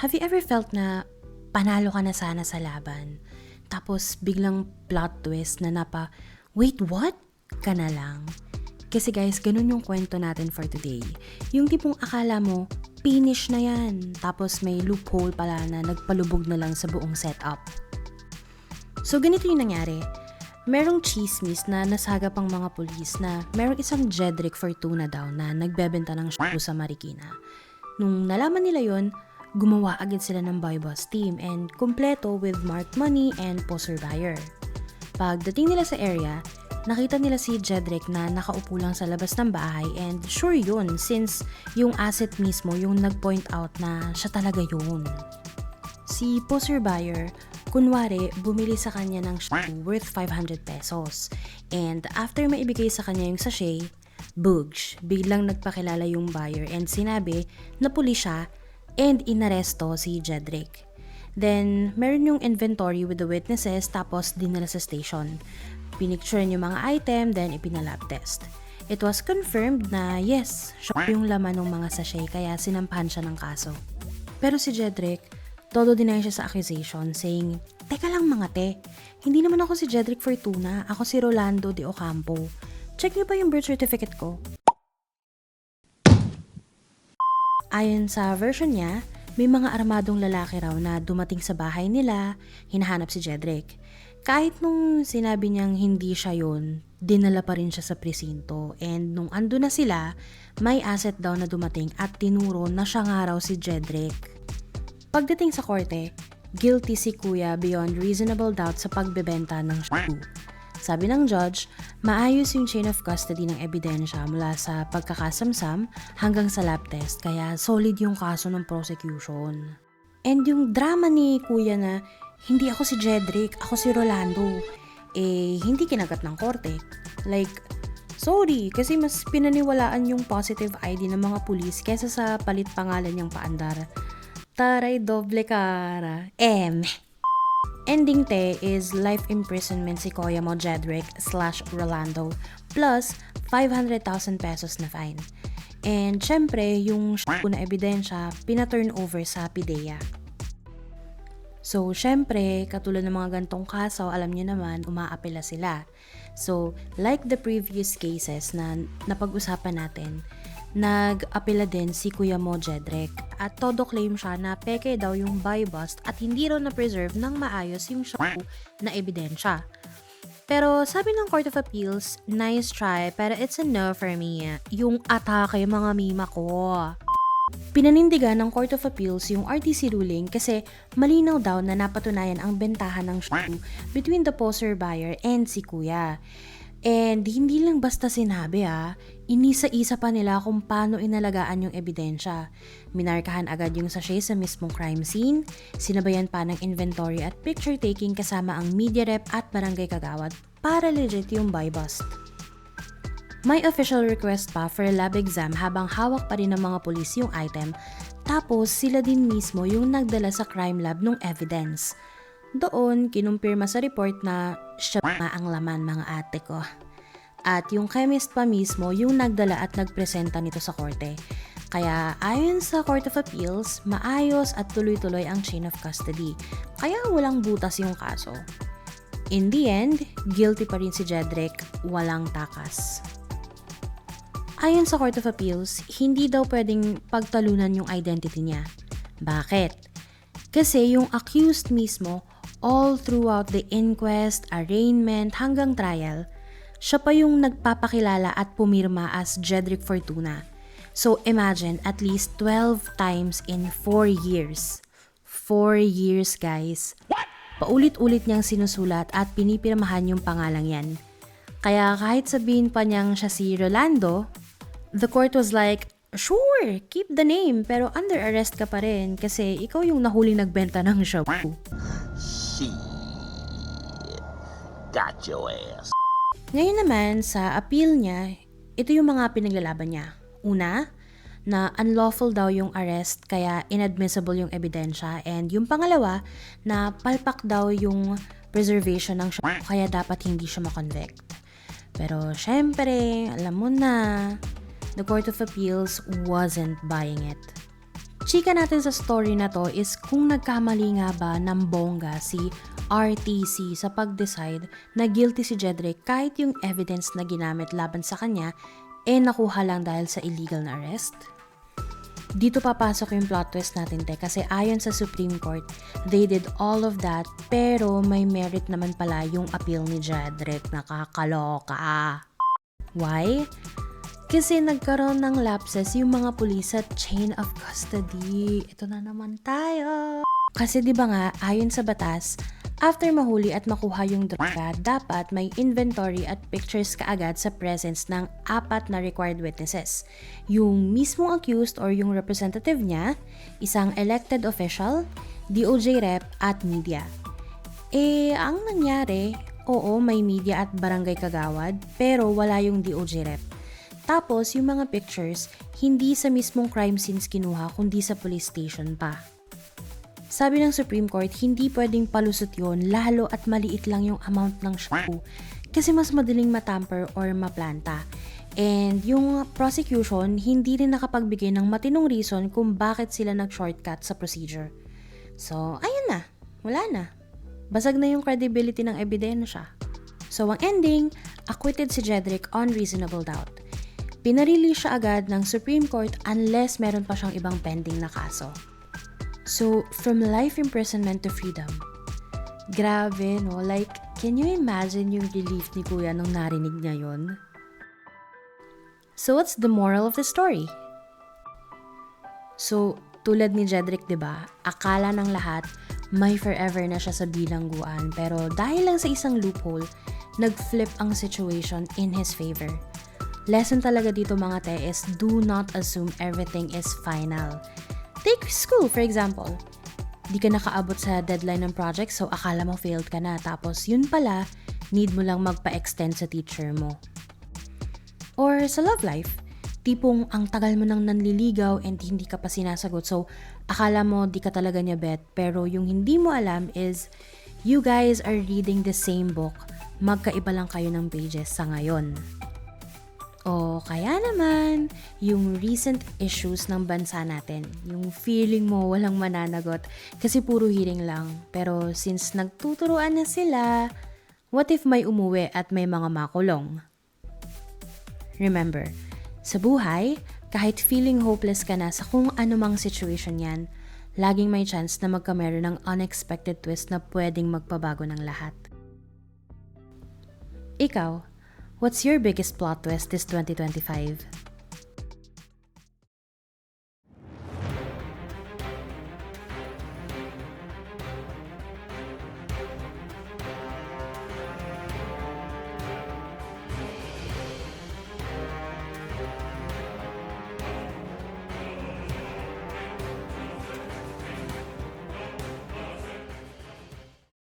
Have you ever felt na panalo ka na sana sa laban, tapos biglang plot twist na napa, wait, what? Ka na lang. Kasi guys, ganun yung kwento natin for today. Yung tipong akala mo, finish na yan. Tapos may loophole pala na nagpalubog na lang sa buong setup. So ganito yung nangyari. Merong chismis na nasaga pang mga pulis na merong isang Jedrick Fortuna daw na nagbebenta ng shabu sa Marikina. Nung nalaman nila yon, gumawa agad sila ng buy bus team and kumpleto with marked money and poster buyer. Pagdating nila sa area, nakita nila si Jedrick na nakaupo lang sa labas ng bahay and sure yun since yung asset mismo yung nag-point out na siya talaga yun. Si poster buyer, kunwari, bumili sa kanya ng shoe worth 500 pesos. And after maibigay sa kanya yung sachet, Boogs, biglang nagpakilala yung buyer and sinabi na puli siya and inaresto si Jedrick. Then, meron yung inventory with the witnesses tapos dinala sa station. Pinicturean yung mga item, then ipinalab test. It was confirmed na yes, siya yung laman ng mga sachet kaya sinampahan siya ng kaso. Pero si Jedrick, todo deny siya sa accusation saying, Teka lang mga te, hindi naman ako si Jedrick Fortuna, ako si Rolando de Ocampo. Check niyo ba yung birth certificate ko? Ayon sa version niya, may mga armadong lalaki raw na dumating sa bahay nila, hinahanap si Jedrick. Kahit nung sinabi niyang hindi siya yon, dinala pa rin siya sa presinto. And nung ando na sila, may asset daw na dumating at tinuro na siya nga raw si Jedrick. Pagdating sa korte, guilty si kuya beyond reasonable doubt sa pagbebenta ng shoe. Sabi ng judge, maayos yung chain of custody ng ebidensya mula sa pagkakasamsam hanggang sa lab test kaya solid yung kaso ng prosecution. And yung drama ni kuya na hindi ako si Jedrick, ako si Rolando, eh hindi kinagat ng korte. Like, sorry kasi mas pinaniwalaan yung positive ID ng mga pulis kesa sa palit pangalan niyang paandar. Taray doble cara. M. Ending te is life imprisonment si Kuya Mo Jedrick slash Rolando plus 500,000 pesos na fine. And syempre, yung na ebidensya, pina-turn over sa PIDEA. So, syempre, katulad ng mga gantong kaso, alam niyo naman, umaapela sila. So, like the previous cases na napag-usapan natin, nag-apela din si Kuya Mo Jedrick at todo claim siya na peke daw yung buy bust at hindi raw na-preserve ng maayos yung shabu na ebidensya. Pero sabi ng Court of Appeals, nice try pero it's a no for me. Yung atake mga mima ko. Pinanindigan ng Court of Appeals yung RTC ruling kasi malinaw daw na napatunayan ang bentahan ng shabu between the poster buyer and si Kuya. And hindi lang basta sinabi ah, inisa-isa pa nila kung paano inalagaan yung ebidensya. Minarkahan agad yung sachet sa mismong crime scene, sinabayan pa ng inventory at picture taking kasama ang media rep at barangay kagawad para legit yung buy bust. May official request pa for a lab exam habang hawak pa rin ng mga pulis yung item, tapos sila din mismo yung nagdala sa crime lab ng evidence. Doon, kinumpirma sa report na siya nga ang laman mga ate ko. At yung chemist pa mismo yung nagdala at nagpresenta nito sa korte. Kaya ayon sa Court of Appeals, maayos at tuloy-tuloy ang chain of custody. Kaya walang butas yung kaso. In the end, guilty pa rin si Jedrick, walang takas. Ayon sa Court of Appeals, hindi daw pwedeng pagtalunan yung identity niya. Bakit? Kasi yung accused mismo, all throughout the inquest, arraignment, hanggang trial, siya pa yung nagpapakilala at pumirma as Jedrick Fortuna. So imagine, at least 12 times in 4 years. 4 years, guys. Paulit-ulit niyang sinusulat at pinipirmahan yung pangalang yan. Kaya kahit sabihin pa niyang siya si Rolando, the court was like, Sure, keep the name, pero under arrest ka pa rin kasi ikaw yung nahuling nagbenta ng shabu. Shit. Got your ass. Ngayon naman, sa appeal niya, ito yung mga pinaglalaban niya. Una, na unlawful daw yung arrest kaya inadmissible yung ebidensya and yung pangalawa na palpak daw yung preservation ng shabu kaya dapat hindi siya makonvict. Pero syempre, alam mo na, the Court of Appeals wasn't buying it. Chika natin sa story na to is kung nagkamali nga ba ng bongga si RTC sa pag-decide na guilty si Jedrick kahit yung evidence na ginamit laban sa kanya eh nakuha lang dahil sa illegal na arrest? Dito papasok yung plot twist natin te kasi ayon sa Supreme Court, they did all of that pero may merit naman pala yung appeal ni Jedrick. Nakakaloka. Why? Kasi nagkaroon ng lapses yung mga pulis sa chain of custody. Ito na naman tayo. Kasi di ba nga, ayon sa batas, after mahuli at makuha yung droga, dapat may inventory at pictures kaagad sa presence ng apat na required witnesses. Yung mismong accused or yung representative niya, isang elected official, DOJ rep at media. Eh, ang nangyari, oo, may media at barangay kagawad, pero wala yung DOJ rep. Tapos, yung mga pictures, hindi sa mismong crime scenes kinuha, kundi sa police station pa. Sabi ng Supreme Court, hindi pwedeng palusot yon lalo at maliit lang yung amount ng shampoo kasi mas madaling matamper or maplanta. And yung prosecution, hindi rin nakapagbigay ng matinong reason kung bakit sila nag-shortcut sa procedure. So, ayun na. Wala na. Basag na yung credibility ng ebidensya. So, ang ending, acquitted si Jedrick on reasonable doubt. Pinarili siya agad ng Supreme Court unless meron pa siyang ibang pending na kaso. So, from life imprisonment to freedom. Grabe, no? Like, can you imagine yung relief ni Kuya nung narinig niya yon? So, what's the moral of the story? So, tulad ni Jedrick, di ba? Akala ng lahat, may forever na siya sa bilangguan. Pero dahil lang sa isang loophole, nag-flip ang situation in his favor. Lesson talaga dito mga te is do not assume everything is final. Take school for example. Di ka nakaabot sa deadline ng project so akala mo failed ka na tapos yun pala, need mo lang magpa-extend sa teacher mo. Or sa love life, tipong ang tagal mo nang nanliligaw and hindi ka pa sinasagot so akala mo di ka talaga niya bet pero yung hindi mo alam is you guys are reading the same book magkaiba lang kayo ng pages sa ngayon. O kaya naman, yung recent issues ng bansa natin. Yung feeling mo walang mananagot kasi puro hearing lang. Pero since nagtuturuan na sila, what if may umuwi at may mga makulong? Remember, sa buhay, kahit feeling hopeless ka na sa kung anumang situation yan, laging may chance na magkameron ng unexpected twist na pwedeng magpabago ng lahat. Ikaw, what's your biggest plot twist this 2025?